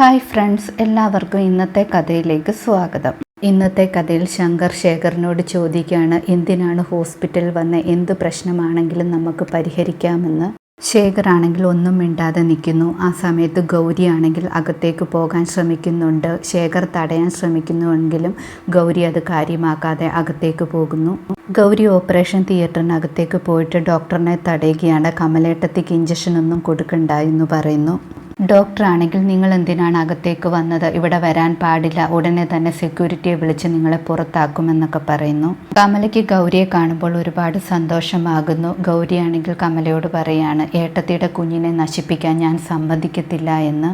Hi friends എല്ലാവർക്കും ഇന്നത്തെ കഥയിലേക്ക് സ്വാഗതം. ഇന്നത്തെ കഥയിൽ ശങ്കർ ശേഖറിനോട് ചോദിക്കുകയാണ് എന്തിനാണ് ഹോസ്പിറ്റൽ വന്ന് എന്ത് പ്രശ്നമാണെങ്കിലും നമുക്ക് പരിഹരിക്കാമെന്ന്. ശേഖർ ആണെങ്കിൽ ഒന്നും മിണ്ടാതെ നിൽക്കുന്നു. ആ സമയത്ത് ഗൗരി ആണെങ്കിൽ അകത്തേക്ക് പോകാൻ ശ്രമിക്കുന്നുണ്ട്. ശേഖർ തടയാൻ ശ്രമിക്കുന്നുവെങ്കിലും ഗൗരി അത് കാര്യമാക്കാതെ അകത്തേക്ക് പോകുന്നു. ഗൗരി ഓപ്പറേഷൻ തിയേറ്ററിനകത്തേക്ക് പോയിട്ട് ഡോക്ടറിനെ തടയുകയാണ്. കമലേട്ടത്തേക്ക് ഇഞ്ചക്ഷൻ ഒന്നും കൊടുക്കണ്ട എന്ന് പറയുന്നു. ഡോക്ടർ ആണെങ്കിൽ നിങ്ങൾ എന്തിനാണ് അകത്തേക്ക് വന്നത്? ഇവിടെ വരാൻ പാടില്ല. ഉടനെ തന്നെ സെക്യൂരിറ്റിയെ വിളിച്ച് നിങ്ങളെ പുറത്താക്കുമെന്നൊക്കെ പറയുന്നു. കമലയ്ക്ക് ഗൗരിയെ കാണുമ്പോൾ ഒരുപാട് സന്തോഷമാകുന്നു. ഗൗരിയാണെങ്കിൽ കമലയോട് പറയാണ് ഏട്ടത്തിയുടെ കുഞ്ഞിനെ നശിപ്പിക്കാൻ ഞാൻ സമ്മതിക്കത്തില്ല എന്ന്.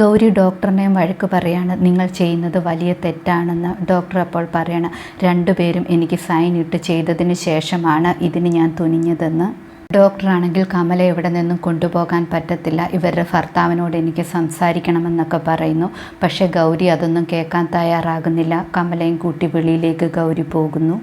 ഗൗരി ഡോക്ടറിനെയും വഴക്ക് പറയാണ് നിങ്ങൾ ചെയ്യുന്നത് വലിയ തെറ്റാണെന്ന്. ഡോക്ടർ അപ്പോൾ പറയണം രണ്ടുപേരും എനിക്ക് സൈൻ ഇട്ട് ചെയ്തതിന് ശേഷമാണ് ഇതിന് ഞാൻ തുനിഞ്ഞതെന്ന്. ഡോക്ടറാണെങ്കിൽ കമല ഇവിടെ നിന്നും കൊണ്ടുപോകാൻ പറ്റത്തില്ല. ഇവരുടെ ഭർത്താവിനോട് എനിക്ക് സംസാരിക്കണമെന്നൊക്കെ പറയുന്നു. പക്ഷേ ഗൗരി അതൊന്നും കേൾക്കാൻ തയ്യാറാകുന്നില്ല. കമലയും കൂട്ടി വെളിയിലേക്ക് ഗൗരി പോകുന്നു.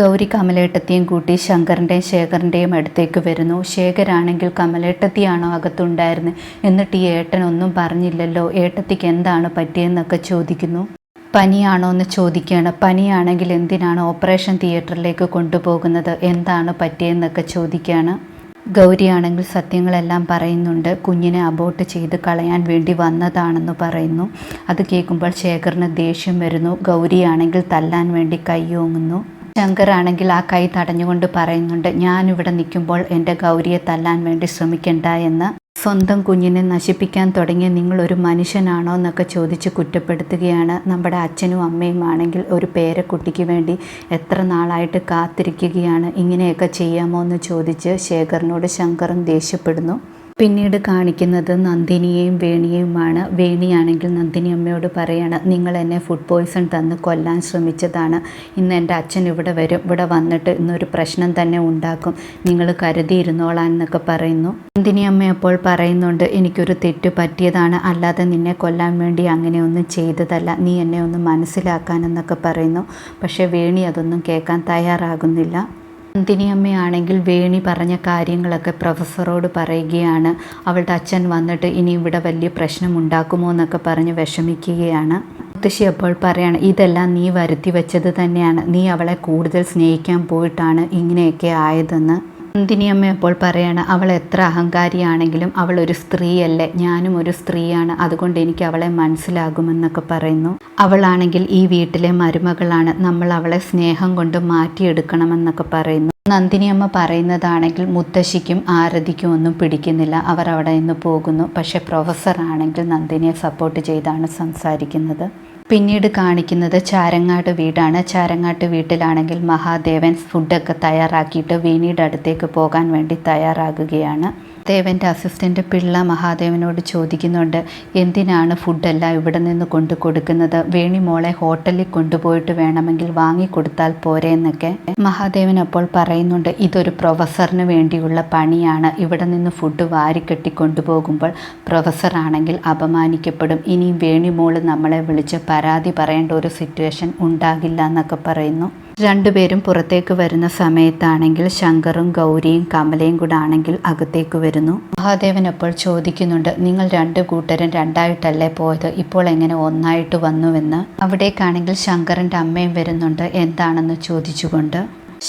ഗൗരി കമലേട്ടത്തെയും കൂട്ടി ശങ്കറിന്റെയും ശേഖറിന്റെയും അടുത്തേക്ക് വരുന്നു. ശേഖരാണെങ്കിൽ കമലേട്ടത്തിയാണോ അകത്തുണ്ടായിരുന്നത് എന്നിട്ട് ഈ ഏട്ടൻ ഒന്നും പറഞ്ഞില്ലല്ലോ. ഏട്ടത്തിക്ക് എന്താണ് പറ്റിയെന്നൊക്കെ ചോദിക്കുന്നു. പനിയാണോ എന്ന് ചോദിക്കുകയാണ്. പനിയാണെങ്കിൽ എന്തിനാണ് ഓപ്പറേഷൻ തിയേറ്ററിലേക്ക് കൊണ്ടുപോകുന്നത്? എന്താണ് പറ്റിയെന്നൊക്കെ ചോദിക്കുകയാണ്. ഗൗരിയാണെങ്കിൽ സത്യങ്ങളെല്ലാം പറയുന്നുണ്ട്. കുഞ്ഞിനെ അബോട്ട് ചെയ്ത് കളയാൻ വേണ്ടി വന്നതാണെന്ന് പറയുന്നു. അത് കേൾക്കുമ്പോൾ ശേഖറിന് ദേഷ്യം വരുന്നു. ഗൗരിയാണെങ്കിൽ തല്ലാൻ വേണ്ടി കൈയോങ്ങുന്നു ശങ്കറാണെങ്കിൽ ആ കൈ തടഞ്ഞുകൊണ്ട് പറയുന്നുണ്ട് ഞാനിവിടെ നിൽക്കുമ്പോൾ എന്റെ ഗൗരിയെ തല്ലാൻ വേണ്ടി ശ്രമിക്കണ്ട എന്ന്. സ്വന്തം കുഞ്ഞിനെ നശിപ്പിക്കാൻ തുടങ്ങിയ നിങ്ങളൊരു മനുഷ്യനാണോ എന്നൊക്കെ ചോദിച്ച് കുറ്റപ്പെടുത്തുകയാണ്. നമ്മുടെ അച്ഛനും അമ്മയും ആണെങ്കിൽ ഒരു പേരക്കുട്ടിക്ക് വേണ്ടി എത്ര നാളായിട്ട് കാത്തിരിക്കുകയാണ്. ഇങ്ങനെയൊക്കെ ചെയ്യാമോ എന്ന് ചോദിച്ച് ശേഖറിനോട് ശങ്കറും ദേഷ്യപ്പെടുന്നു. പിന്നീട് കാണിക്കുന്നത് നന്ദിനിയെയും വേണിയെയുമാണ്. വേണിയാണെങ്കിൽ നന്ദിനി അമ്മയോട് പറയാണ് നിങ്ങൾ എന്നെ ഫുഡ് പോയ്സൺ തന്ന് കൊല്ലാൻ ശ്രമിച്ചതാണ്. ഇന്ന് എന്റെ അച്ഛൻ ഇവിടെ വരും. ഇവിടെ വന്നിട്ട് ഇന്നൊരു പ്രശ്നം തന്നെ ഉണ്ടാക്കും. നിങ്ങൾ കരുതിയിരുന്നോളാൻ എന്നൊക്കെ പറയുന്നു. നന്ദിനി അമ്മ അപ്പോൾ പറയുന്നുണ്ട് എനിക്കൊരു തെറ്റ് പറ്റിയതാണ്. അല്ലാതെ നിന്നെ കൊല്ലാൻ വേണ്ടി അങ്ങനെയൊന്നും ചെയ്തതല്ല. നീ എന്നെ ഒന്ന് മനസ്സിലാക്കാനെന്നൊക്കെ പറയുന്നു. പക്ഷേ വേണി അതൊന്നും കേൾക്കാൻ തയ്യാറാകുന്നില്ല. നന്ദിനിയമ്മയാണെങ്കിൽ വേണി പറഞ്ഞ കാര്യങ്ങളൊക്കെ പ്രൊഫസറോട് പറയുകയാണ്. അവളുടെ അച്ഛൻ വന്നിട്ട് ഇനി ഇവിടെ വലിയ പ്രശ്നം ഉണ്ടാക്കുമോ എന്നൊക്കെ പറഞ്ഞ് വിഷമിക്കുകയാണ്. മുത്തശ്ശി അപ്പോൾ പറയാണ് ഇതെല്ലാം നീ വരുത്തി വെച്ചത് തന്നെയാണ്. നീ അവളെ കൂടുതൽ സ്നേഹിക്കാൻ പോയിട്ടാണ് ഇങ്ങനെയൊക്കെ ആയതെന്ന്. നന്ദിനിയമ്മ അപ്പോൾ പറയാണ് അവൾ എത്ര അഹങ്കാരിയാണെങ്കിലും അവൾ ഒരു സ്ത്രീയല്ലേ. ഞാനും ഒരു സ്ത്രീയാണ്. അതുകൊണ്ട് എനിക്ക് അവളെ മനസ്സിലാകുമെന്നൊക്കെ പറയുന്നു. അവളാണെങ്കിൽ ഈ വീട്ടിലെ മരുമകളാണ്. നമ്മൾ അവളെ സ്നേഹം കൊണ്ട് മാറ്റിയെടുക്കണമെന്നൊക്കെ പറയുന്നു. നന്ദിനിയമ്മ പറയുന്നതാണെങ്കിൽ മുത്തശ്ശിക്കും ആരതിക്കും ഒന്നും പിടിക്കുന്നില്ല. അവർ അവിടെ നിന്ന് പോകുന്നു. പക്ഷേ പ്രൊഫസറാണെങ്കിൽ നന്ദിനിയെ സപ്പോർട്ട് ചെയ്താണ് സംസാരിക്കുന്നത്. പിന്നീട് കാണിക്കുന്നത് ചാരങ്ങാട്ട് വീടാണ്. ചാരങ്ങാട്ട് വീട്ടിലാണെങ്കിൽ മഹാദേവൻ ഫുഡൊക്കെ തയ്യാറാക്കിയിട്ട് വേണിയുടെ അടുത്തേക്ക് പോകാൻ വേണ്ടി തയ്യാറാകുകയാണ്. ദേവന്റെ അസിസ്റ്റന്റ് പിള്ള മഹാദേവനോട് ചോദിക്കുന്നുണ്ട് എന്തിനാണ് ഫുഡെല്ലാം ഇവിടെ നിന്ന് കൊണ്ടു കൊടുക്കുന്നത്? വേണി മോളെ ഹോട്ടലിൽ കൊണ്ടുപോയിട്ട് വേണമെങ്കിൽ വാങ്ങിക്കൊടുത്താൽ പോരെ എന്നൊക്കെ മഹാദേവൻ അപ്പോൾ പറയുന്നുണ്ട് ഇതൊരു പ്രൊഫസറിന് വേണ്ടിയുള്ള പണിയാണ്. ഇവിടെ നിന്ന് ഫുഡ് വാരിക്കെട്ടി കൊണ്ടുപോകുമ്പോൾ പ്രൊഫസറാണെങ്കിൽ അപമാനിക്കപ്പെടും. ഇനിയും വേണി മോൾ നമ്മളെ വിളിച്ച് പരാതി പറയേണ്ട ഒരു സിറ്റുവേഷൻ ഉണ്ടാകില്ല എന്നൊക്കെ പറയുന്നു. രണ്ടുപേരും പുറത്തേക്ക് വരുന്ന സമയത്താണെങ്കിൽ ശങ്കറും ഗൗരിയും കമലയും കൂടെ ആണെങ്കിൽ അകത്തേക്ക് വരുന്നു. മഹാദേവൻ അപ്പോൾ ചോദിക്കുന്നുണ്ട് നിങ്ങൾ രണ്ട് കൂട്ടരും രണ്ടായിട്ടല്ലേ പോയത്? ഇപ്പോൾ എങ്ങനെ ഒന്നായിട്ട് വന്നുവെന്ന്? അവിടേക്കാണെങ്കിൽ ശങ്കറിന്റെ അമ്മയും വരുന്നുണ്ട് എന്താണെന്ന് ചോദിച്ചുകൊണ്ട്.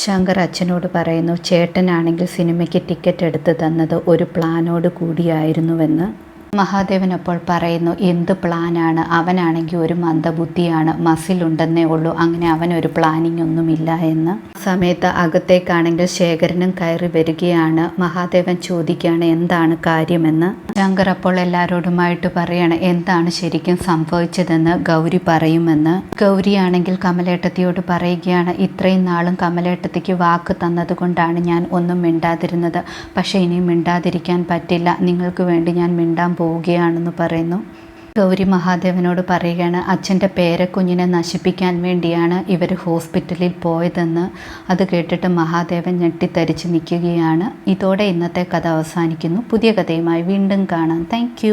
ശങ്കർ അച്ഛനോട് പറയുന്നു ചേട്ടനാണെങ്കിൽ സിനിമയ്ക്ക് ടിക്കറ്റ് എടുത്ത് തന്നത് ഒരു പ്ലാനോട് കൂടിയായിരുന്നുവെന്ന്. മഹാദേവൻ അപ്പോൾ പറയുന്നു എന്ത് പ്ലാനാണ്? അവനാണെങ്കിൽ ഒരു മന്ദബുദ്ധിയാണ് മസിലുണ്ടെന്നേ ഉള്ളൂ. അങ്ങനെ അവനൊരു പ്ലാനിങ് ഒന്നുമില്ല എന്ന്. സമയത്ത് അകത്തേക്കാണെങ്കിൽ ശേഖരനും കയറി വരികയാണ്. മഹാദേവൻ ചോദിക്കുകയാണ് എന്താണ് കാര്യമെന്ന്? ശങ്കർ അപ്പോൾ എല്ലാവരോടുമായിട്ട് പറയാണ് എന്താണ് ശരിക്കും സംഭവിച്ചതെന്ന് ഗൗരി പറയുമെന്ന്. ഗൗരിയാണെങ്കിൽ കമലേട്ടത്തിയോട് പറയുകയാണ് ഇത്രയും നാളും കമലേട്ടത്തിക്ക് വാക്ക് തന്നതുകൊണ്ടാണ് ഞാൻ ഒന്നും മിണ്ടാതിരുന്നത്. പക്ഷേ ഇനിയും മിണ്ടാതിരിക്കാൻ പറ്റില്ല. നിങ്ങൾക്ക് വേണ്ടി ഞാൻ മിണ്ടാൻ പോവുകയാണെന്ന് പറയുന്നു. ഗൗരി മഹാദേവനോട് പറയുകയാണ് അച്ഛന്റെ പേരക്കുഞ്ഞിനെ നശിപ്പിക്കാൻ വേണ്ടിയാണ് ഇവർ ഹോസ്പിറ്റലിൽ പോയതെന്ന്. അത് കേട്ടിട്ട് മഹാദേവൻ ഞെട്ടിത്തരിച്ച് നിൽക്കുകയാണ്. ഇതോടെ ഇന്നത്തെ കഥ അവസാനിക്കുന്നു. പുതിയ കഥയുമായി വീണ്ടും കാണാം. താങ്ക്